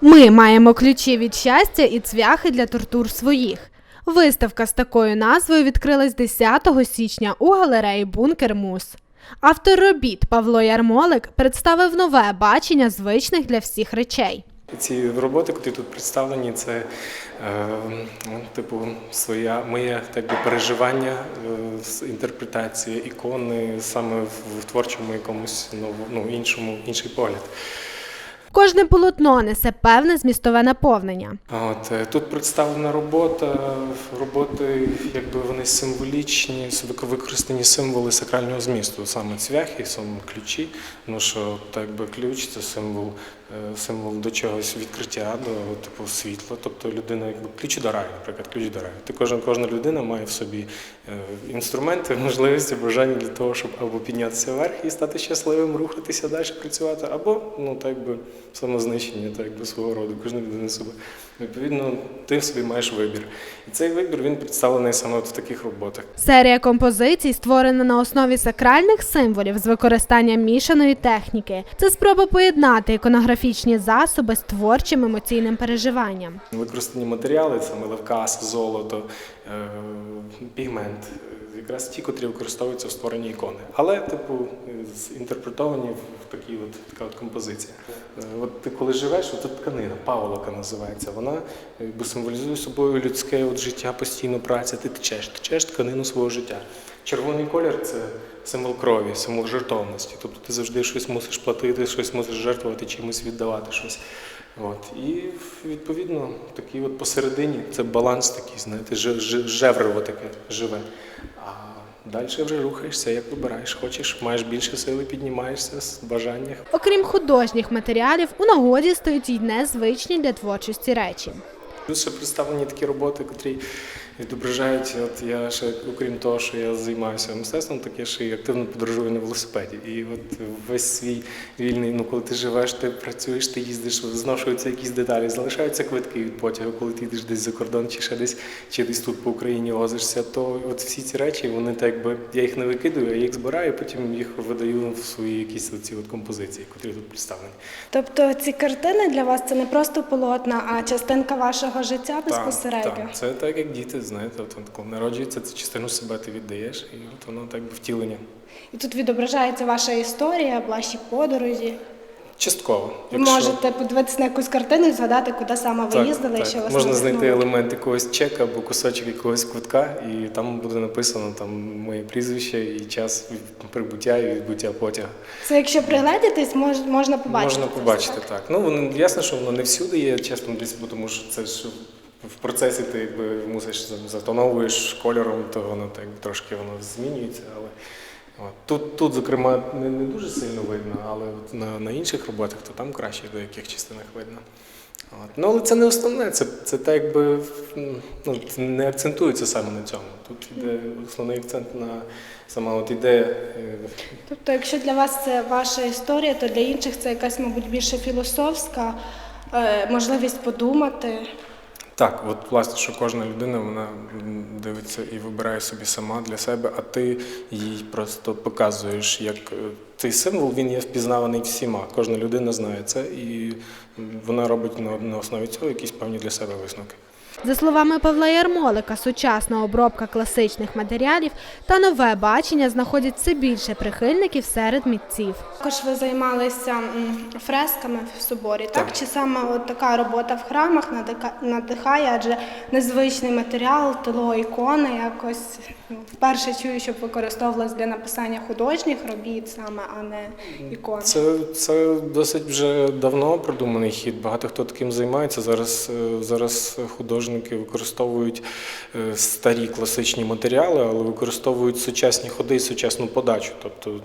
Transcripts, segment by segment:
Ми маємо ключі від щастя і цвяхи для тортур своїх. Виставка з такою назвою відкрилась 10 січня у галереї Бункер Мус. Автор робіт Павло Ярмолик представив нове бачення звичних для всіх речей. Ці роботи, які тут представлені, це е, ну, типу своя моє так би, переживання, е, з- інтерпретація ікони саме в, творчому якомусь нову- ну, іншому інший погляд. Кожне полотно несе певне змістове наповнення. От е, тут представлена робота. Роботи, якби вони символічні, використані символи сакрального змісту, саме цвяхи, саме ключі. Ну що так би ключ це символ, символ до чогось відкриття, до типу світла. Тобто людина, якби ключ до раю, наприклад, ключ до раю. Ти кожна кожна людина має в собі е, інструменти, можливості, бажання для того, щоб або піднятися вверх і стати щасливим, рухатися далі, працювати, або ну так би самознищення, так би свого роду. Кожна людина себе. Відповідно, ти в собі маєш вибір. І цей вибір він представлений саме от в таких роботах. Серія композицій створена на основі сакральних символів з використанням мішаної техніки. Це спроба поєднати іконографічні засоби з творчим емоційним переживанням. Використані матеріали, саме левкас, золото, е, пігмент, якраз ті, котрі використовуються в створенні ікони. Але, типу, інтерпретовані в такій от така от композиція. Е, От ти коли живеш, от тканина, паволока називається. Вона е, якби символізує собою людське от життя, постійно праця. Ти течеш, течеш тканину свого життя. Червоний колір це символ крові, символ жертовності. Тобто ти завжди щось мусиш платити, щось мусиш жертвувати, чимось віддавати щось. От. І відповідно такий от посередині це баланс такий, знаєте, же- же- жеврево таке живе. Далі вже рухаєшся, як вибираєш. Хочеш, маєш більше сили, піднімаєшся з бажання. Окрім художніх матеріалів, у нагоді стоять й незвичні для творчості речі. Тут ще представлені такі роботи, котрі відображають. От я ще, окрім того, що я займаюся мистецтвом, так я ще й активно подорожую на велосипеді. І от весь свій вільний, ну коли ти живеш, ти працюєш, ти їздиш, зношуються якісь деталі, залишаються квитки від потягу, коли ти йдеш десь за кордон, чи ще десь, чи десь тут по Україні возишся, то от всі ці речі, вони так якби я їх не викидаю, я їх збираю, потім їх видаю в свої якісь оці от композиції, котрі тут представлені. Тобто ці картини для вас це не просто полотна, а частинка вашого життя безпосередньо. Так, так. Це так, як діти, знаєте, от коли народжується, це частину себе ти віддаєш, і от воно так би втілення. І тут відображається ваша історія, ваші подорожі. Частково. Ви можете подивитися на якусь картину і згадати, куди саме ви Так, їздили, так. що вас Можна знайти надихнуло. елемент якогось чека або кусочок якогось квитка, і там буде написано там моє прізвище і час прибуття і відбуття потяга. Це якщо пригледітись, мож, можна побачити. Можна побачити все. так. Ну воно ясно, що воно не всюди є, чесно десь, бо тому що це ж в процесі ти якби мусиш затоновуєш кольором, то воно так трошки воно змінюється. Але от. тут, тут, зокрема, не, не дуже сильно видно, але от на, на інших роботах то там краще до яких частинах видно. От. Ну, але це не основне, це, це так якби ну, не акцентується саме на цьому. Тут іде основний акцент на сама от ідея е, Тобто, якщо для вас це ваша історія, то для інших це якась, мабуть, більше філософська е, можливість подумати. Так, от власне, що кожна людина вона дивиться і вибирає собі сама для себе, а ти їй просто показуєш, як е, цей символ він є впізнаваний всіма. Кожна людина знає це, і вона робить на, на основі цього якісь певні для себе висновки. За словами Павла Ярмолика, сучасна обробка класичних матеріалів та нове бачення знаходять все більше прихильників серед митців. Також ви займалися фресками в соборі, так? Так. Чи саме от така робота в храмах надихає, адже незвичний матеріал, тіло ікони якось ну, вперше чую, щоб використовувалось для написання художніх робіт саме, а не ікон. Це, це досить вже давно продуманий хід. Багато хто таким займається. Зараз, е, зараз художники використовують е, старі класичні матеріали, але використовують сучасні ходи і сучасну подачу. Тобто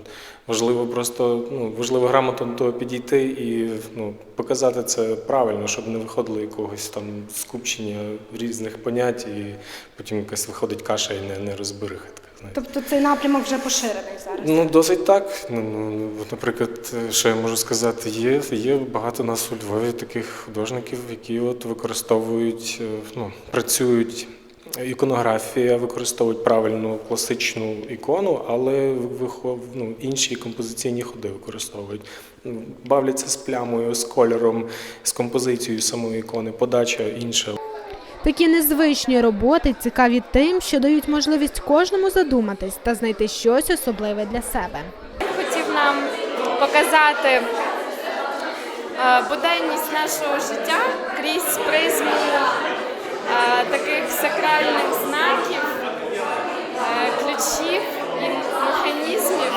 важливо просто ну, важливо грамотно до того підійти і ну, показати це правильно, щоб не виходило якогось там скупчення різних понять, і потім якась виходить каша і не, не розбериха. Тобто цей напрямок вже поширений зараз. Ну, досить так. Ну, ну, наприклад, е, що я можу сказати, є, є багато нас у Львові таких художників, які от використовують, е, ну, працюють іконографія, використовують правильну класичну ікону, але вихов, ну, інші композиційні ходи використовують. Ну, Бавляться з плямою, з кольором, з композицією самої ікони, подача інша. Такі незвичні роботи цікаві тим, що дають можливість кожному задуматись та знайти щось особливе для себе. хотів нам показати е, буденність нашого життя крізь призму е, таких сакральних знаків, е, ключів і механізмів.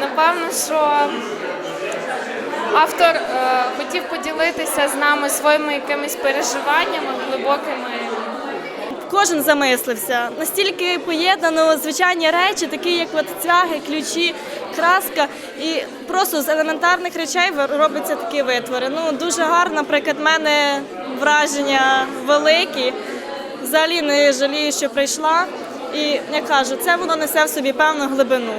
Напевно, що автор е, хотів поділитися з нами своїми якимись переживаннями глибокими. Кожен замислився. Настільки поєднано звичайні речі, такі як от цвяги, ключі, краска. І просто з елементарних речей робляться такі витвори. Ну дуже гарно, наприклад, в мене враження великі. Взагалі не жалію, що прийшла. І я кажу, це воно несе в собі певну глибину.